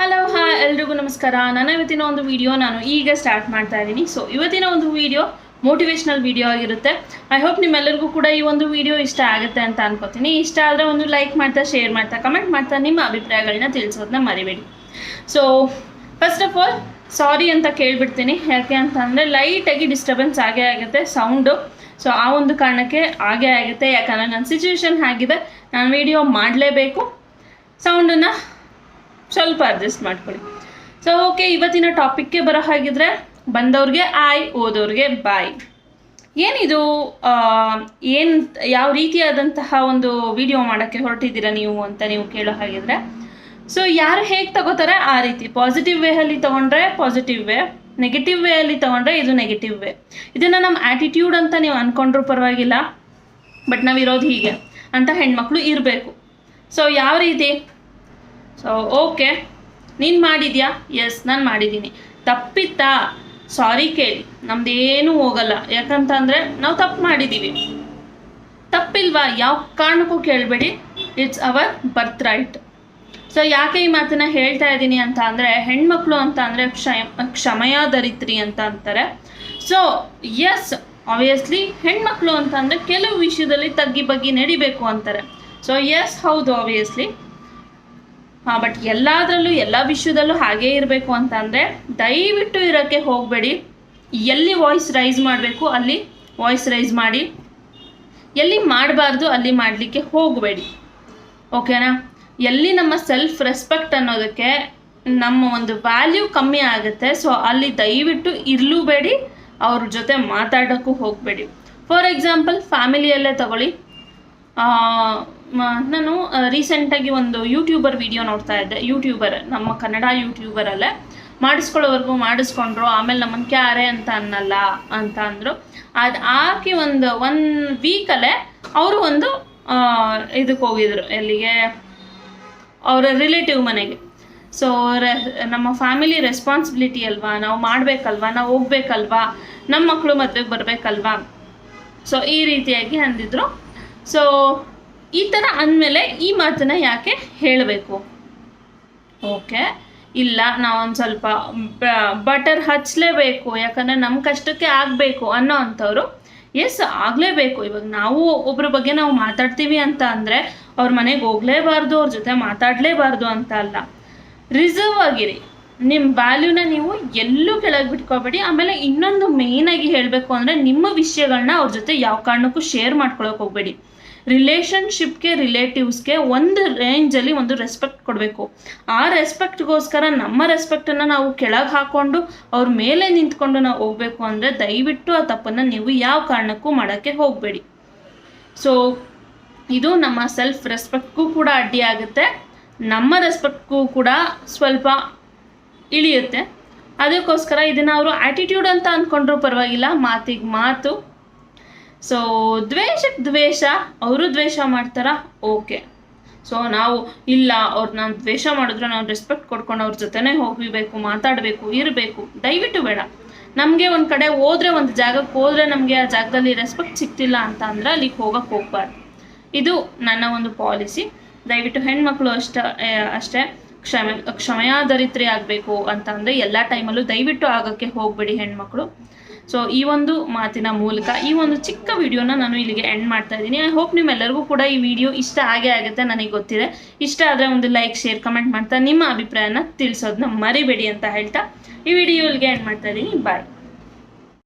Hello ಹಾ ಎಲ್ರಿಗೂ ನಮಸ್ಕಾರ. ನನ್ನ ಇವತ್ತಿನ ಒಂದು ವಿಡಿಯೋ ನಾನು ಈಗ ಸ್ಟಾರ್ಟ್ ಮಾಡ್ತಾ ಇದ್ದೀನಿ. ಸೊ ಇವತ್ತಿನ ಒಂದು ವಿಡಿಯೋ ಮೋಟಿವೇಶ್ನಲ್ ವಿಡಿಯೋ ಆಗಿರುತ್ತೆ. ಐ ಹೋಪ್ ನಿಮ್ಮೆಲ್ಲರಿಗೂ ಕೂಡ ಈ ಒಂದು ವಿಡಿಯೋ ಇಷ್ಟ ಆಗುತ್ತೆ ಅಂತ ಅನ್ಕೋತೀನಿ. ಇಷ್ಟ ಆದರೆ ಒಂದು ಲೈಕ್ ಮಾಡ್ತಾ ಶೇರ್ ಮಾಡ್ತಾ ಕಮೆಂಟ್ ಮಾಡ್ತಾ ನಿಮ್ಮ ಅಭಿಪ್ರಾಯಗಳನ್ನ ತಿಳಿಸೋದನ್ನ ಮರಿಬೇಡಿ. So first of all sorry ಅಂತ ಕೇಳಿಬಿಡ್ತೀನಿ. ಯಾಕೆ ಅಂತ ಅಂದರೆ ಲೈಟಾಗಿ ಡಿಸ್ಟರ್ಬೆನ್ಸ್ ಆಗೇ ಆಗುತ್ತೆ ಸೌಂಡು ಸೊ ಆ ಒಂದು ಕಾರಣಕ್ಕೆ ಆಗೇ ಆಗುತ್ತೆ. ಯಾಕಂದರೆ ನನ್ನ ಸಿಚುವೇಶನ್ ಆಗಿದೆ. ನಾನು ವಿಡಿಯೋ ಮಾಡಲೇಬೇಕು. ಸೌಂಡನ್ನು ಸ್ವಲ್ಪ ಅಡ್ಜಸ್ಟ್ ಮಾಡ್ಕೊಳ್ಳಿ. ಸೊ ಓಕೆ ಇವತ್ತಿನ ಟಾಪಿಕ್ಗೆ ಬರೋ ಹಾಗಿದ್ರೆ ಬಂದವ್ರಿಗೆ ಆಯ್ ಓದೋರಿಗೆ ಬಾಯ್ ಏನಿದು ಏನು, ಯಾವ ರೀತಿಯಾದಂತಹ ಒಂದು ವಿಡಿಯೋ ಮಾಡೋಕ್ಕೆ ಹೊರಟಿದ್ದೀರಾ ನೀವು ಅಂತ ನೀವು ಕೇಳೋ ಹಾಗಿದ್ರೆ. ಸೊ ಯಾರು ಹೇಗೆ ತಗೋತಾರೆ ಆ ರೀತಿ. ಪಾಸಿಟಿವ್ ವೇಯಲ್ಲಿ ತೊಗೊಂಡ್ರೆ ಪಾಸಿಟಿವ್ ವೇ ನೆಗೆಟಿವ್ ವೇಯಲ್ಲಿ ತೊಗೊಂಡ್ರೆ ಇದು ನೆಗೆಟಿವ್ ವೇ ಇದನ್ನು ನಮ್ಮ ಆ್ಯಟಿಟ್ಯೂಡ್ ಅಂತ ನೀವು ಅಂದ್ಕೊಂಡ್ರೂ ಪರವಾಗಿಲ್ಲ. ಬಟ್ ನಾವಿರೋದು ಹೀಗೆ. ಅಂತ ಹೆಣ್ಮಕ್ಳು ಇರಬೇಕು. ಸೊ ಯಾವ ರೀತಿ? ಸೊ ಓಕೆ ನೀನು ಮಾಡಿದ್ಯಾ? ಎಸ್ ನಾನು ಮಾಡಿದ್ದೀನಿ. ತಪ್ಪಿತ್ತಾ? ಸಾರಿ ಕೇಳಿ. ನಮ್ದೇನೂ ಹೋಗಲ್ಲ. ಯಾಕಂತಂದರೆ ನಾವು ತಪ್ಪು ಮಾಡಿದ್ದೀವಿ ತಪ್ಪಿಲ್ವಾ? ಯಾವ ಕಾರಣಕ್ಕೂ ಕೇಳಬೇಡಿ. It's our birth right so ಯಾಕೆ ಈ ಮಾತನ್ನ ಹೇಳ್ತಾ ಇದ್ದೀನಿ ಅಂತ ಅಂದರೆ, ಹೆಣ್ಮಕ್ಳು ಅಂತ ಅಂದರೆ ಕ್ಷಯ ಕ್ಷಮಯ ದರಿತ್ರಿ ಅಂತ ಅಂತಾರೆ. ಸೊ ಎಸ್ ಆಬ್ವಿಯಸ್ಲಿ ಹೆಣ್ಮಕ್ಳು ಅಂತ ಅಂದರೆ ಕೆಲವು ವಿಷಯದಲ್ಲಿ ತಗ್ಗಿ ಬಗ್ಗಿ ನಡಿಬೇಕು ಅಂತಾರೆ. ಸೊ ಎಸ್ ಹೌದು ಆಬ್ವಿಯಸ್ಲಿ ಬಟ್ ಎಲ್ಲದರಲ್ಲೂ, ಎಲ್ಲ ವಿಷಯದಲ್ಲೂ ಹಾಗೇ ಇರಬೇಕು ಅಂತ ಅಂದರೆ ದಯವಿಟ್ಟು ಇರೋಕ್ಕೆ ಹೋಗಬೇಡಿ. ಎಲ್ಲಿ ವಾಯ್ಸ್ ರೈಸ್ ಮಾಡಬೇಕು, ಅಲ್ಲಿ ವಾಯ್ಸ್ ರೈಸ್ ಮಾಡಿ. ಎಲ್ಲಿ ಮಾಡಬಾರ್ದು, ಅಲ್ಲಿ ಮಾಡಲಿಕ್ಕೆ ಹೋಗಬೇಡಿ. ಓಕೆನಾ ಎಲ್ಲಿ ನಮ್ಮ ಸೆಲ್ಫ್ ರೆಸ್ಪೆಕ್ಟ್ ಅನ್ನೋದಕ್ಕೆ ನಮ್ಮ ಒಂದು ವ್ಯಾಲ್ಯೂ ಕಮ್ಮಿ ಆಗುತ್ತೆ ಸೊ ಅಲ್ಲಿ ದಯವಿಟ್ಟು ಇರಲೂಬೇಡಿ ಅವ್ರ ಜೊತೆ ಮಾತಾಡೋಕ್ಕೂ ಹೋಗಬೇಡಿ. ಫಾರ್ ಎಕ್ಸಾಂಪಲ್ ಫ್ಯಾಮಿಲಿಯಲ್ಲೇ ತಗೊಳ್ಳಿ. ನಾನು ರೀಸೆಂಟಾಗಿ ಒಂದು ಯೂಟ್ಯೂಬರ್ ವಿಡಿಯೋ ನೋಡ್ತಾ ಇದ್ದೆ. ಯೂಟ್ಯೂಬರ್ ನಮ್ಮ ಕನ್ನಡ ಯೂಟ್ಯೂಬರಲ್ಲೇ ಮಾಡಿಸ್ಕೊಳ್ಳೋವರೆಗೂ ಮಾಡಿಸ್ಕೊಂಡ್ರು, ಆಮೇಲೆ ನಮ್ಮನ್ನು ಕ್ಯಾರೆ ಅಂತ ಅನ್ನಲ್ಲ ಅಂತ ಅಂದರು. ಅದು ಹಾಕಿ ಒಂದು ಒನ್ ವೀಕಲ್ಲೇ ಅವರು ಒಂದು ಇದಕ್ಕೆ ಹೋಗಿದ್ರು, ಎಲ್ಲಿಗೆ? ಅವರ ರಿಲೇಟಿವ್ ಮನೆಗೆ. ಸೊ ನಮ್ಮ ಫ್ಯಾಮಿಲಿ ರೆಸ್ಪಾನ್ಸಿಬಿಲಿಟಿ ಅಲ್ವಾ? ನಾವು ಮಾಡಬೇಕಲ್ವಾ? ನಾವು ಹೋಗ್ಬೇಕಲ್ವಾ? ನಮ್ಮ ಮಕ್ಕಳು ಮದುವೆಗೆ ಬರಬೇಕಲ್ವಾ? ಸೊ ಈ ರೀತಿಯಾಗಿ ಅಂದಿದ್ರು. ಸೊ ಈ ಥರ ಅಂದಮೇಲೆ ಈ ಮಾತನ್ನು ಯಾಕೆ ಹೇಳಬೇಕು? ಓಕೆ ಇಲ್ಲ, ನಾವೊಂದು ಸ್ವಲ್ಪ ಬಟರ್ ಹಚ್ಚಲೇಬೇಕು ಯಾಕಂದರೆ ನಮ್ಮ ಕಷ್ಟಕ್ಕೆ ಆಗಬೇಕು ಅನ್ನೋ ಅಂಥವ್ರು ಎಸ್ ಆಗಲೇಬೇಕು. ಇವಾಗ ನಾವು ಒಬ್ಬರ ಬಗ್ಗೆ ನಾವು ಮಾತಾಡ್ತೀವಿ ಅಂತ ಅಂದರೆ ಅವ್ರ ಮನೆಗೆ ಹೋಗಲೇಬಾರ್ದು, ಅವ್ರ ಜೊತೆ ಮಾತಾಡಲೇಬಾರ್ದು ಅಂತ ಅಲ್ಲ. ರಿಸರ್ವ್ ಆಗಿರಿ. ನಿಮ್ಮ ವ್ಯಾಲ್ಯೂನ ನೀವು ಎಲ್ಲೂ ಕೆಳಗೆ ಬಿಟ್ಕೋಬೇಡಿ. ಆಮೇಲೆ ಇನ್ನೊಂದು ಮೇಯ್ನಾಗಿ ಹೇಳಬೇಕು ಅಂದರೆ ನಿಮ್ಮ ವಿಷಯಗಳನ್ನ ಅವ್ರ ಜೊತೆ ಯಾವ ಕಾರಣಕ್ಕೂ ಶೇರ್ ಮಾಡ್ಕೊಳಕ್ಕೆ ಹೋಗಬೇಡಿ. ರಿಲೇಷನ್ಶಿಪ್ಗೆ ರಿಲೇಟಿವ್ಸ್ಗೆ ಒಂದು ರೇಂಜಲ್ಲಿ ಒಂದು ರೆಸ್ಪೆಕ್ಟ್ ಕೊಡಬೇಕು. ಆ ರೆಸ್ಪೆಕ್ಟ್ಗೋಸ್ಕರ ನಮ್ಮ ರೆಸ್ಪೆಕ್ಟನ್ನು ನಾವು ಕೆಳಗೆ ಹಾಕ್ಕೊಂಡು ಅವ್ರ ಮೇಲೆ ನಿಂತ್ಕೊಂಡು ನಾವು ಹೋಗಬೇಕು ಅಂದರೆ ದಯವಿಟ್ಟು ಆ ತಪ್ಪನ್ನು ನೀವು ಯಾವ ಕಾರಣಕ್ಕೂ ಮಾಡೋಕ್ಕೆ ಹೋಗಬೇಡಿ. ಸೊ ಇದು ನಮ್ಮ ಸೆಲ್ಫ್ ರೆಸ್ಪೆಕ್ಟ್ಗೂ ಕೂಡ ಅಡ್ಡಿ ಆಗುತ್ತೆ. ನಮ್ಮ ರೆಸ್ಪೆಕ್ಟ್ಗೂ ಕೂಡ ಸ್ವಲ್ಪ ಇಳಿಯುತ್ತೆ. ಅದಕ್ಕೋಸ್ಕರ ಇದನ್ನು ಅವರು ಆ್ಯಟಿಟ್ಯೂಡ್ ಅಂತ ಅಂದ್ಕೊಂಡ್ರೂ ಪರವಾಗಿಲ್ಲ. ಮಾತಿಗೆ ಮಾತು. ಸೊ ದ್ವೇಷಕ್ಕೆ ದ್ವೇಷ. ಅವರು ದ್ವೇಷ ಮಾಡ್ತಾರ? ಓಕೆ ಸೊ ನಾವು ಇಲ್ಲ, ಅವ್ರು ನಾನು ದ್ವೇಷ ಮಾಡಿದ್ರೆ ನಾವು ರೆಸ್ಪೆಕ್ಟ್ ಕೊಡ್ಕೊಂಡು ಅವ್ರ ಜೊತೆನೇ ಹೋಗಬೇಕು, ಮಾತಾಡಬೇಕು, ಇರಬೇಕು. ದಯವಿಟ್ಟು ಬೇಡ. ನಮಗೆ ಒಂದು ಕಡೆ ಹೋದ್ರೆ, ಒಂದು ಜಾಗಕ್ಕೆ ಹೋದ್ರೆ ನಮಗೆ ಆ ಜಾಗದಲ್ಲಿ ರೆಸ್ಪೆಕ್ಟ್ ಸಿಗ್ತಿಲ್ಲ ಅಂತ ಅಂದ್ರೆ ಅಲ್ಲಿಗೆ ಹೋಗಕ್ಕೆ ಹೋಗ್ಬಾರ್ದು. ಇದು ನನ್ನ ಒಂದು ಪಾಲಿಸಿ ದಯವಿಟ್ಟು ಹೆಣ್ಮಕ್ಳು ಅಷ್ಟ ಅಷ್ಟೇ. ಕ್ಷಮೆ ಕ್ಷಮಯಾದರಿತ್ರಿ ಆಗಬೇಕು ಅಂತ ಅಂದರೆ ಎಲ್ಲ ಟೈಮಲ್ಲೂ ದಯವಿಟ್ಟು ಆಗೋಕ್ಕೆ ಹೋಗಬೇಡಿ ಹೆಣ್ಮಕ್ಳು. ಸೊ ಈ ಒಂದು ಮಾತಿನ ಮೂಲಕ ಈ ಒಂದು ಚಿಕ್ಕ ವಿಡಿಯೋನ ನಾನು ಇಲ್ಲಿಗೆ ಎಂಡ್ ಮಾಡ್ತಾ ಇದ್ದೀನಿ. ಐ ಹೋಪ್ ನಿಮ್ಮೆಲ್ಲರಿಗೂ ಕೂಡ ಈ ವಿಡಿಯೋ ಇಷ್ಟ ಆಗೇ ಆಗುತ್ತೆ ನನಗೆ ಗೊತ್ತಿದೆ. ಇಷ್ಟ ಆದರೆ ಒಂದು ಲೈಕ್ ಶೇರ್ ಕಮೆಂಟ್ ಮಾಡ್ತಾ ನಿಮ್ಮ ಅಭಿಪ್ರಾಯನ ತಿಳಿಸೋದನ್ನ ಮರಿಬೇಡಿ ಅಂತ ಹೇಳ್ತಾ ಈ ವಿಡಿಯೋ ಇಲ್ಲಿಗೆ ಎಂಡ್ ಮಾಡ್ತಾ ಇದ್ದೀನಿ. ಬಾಯ್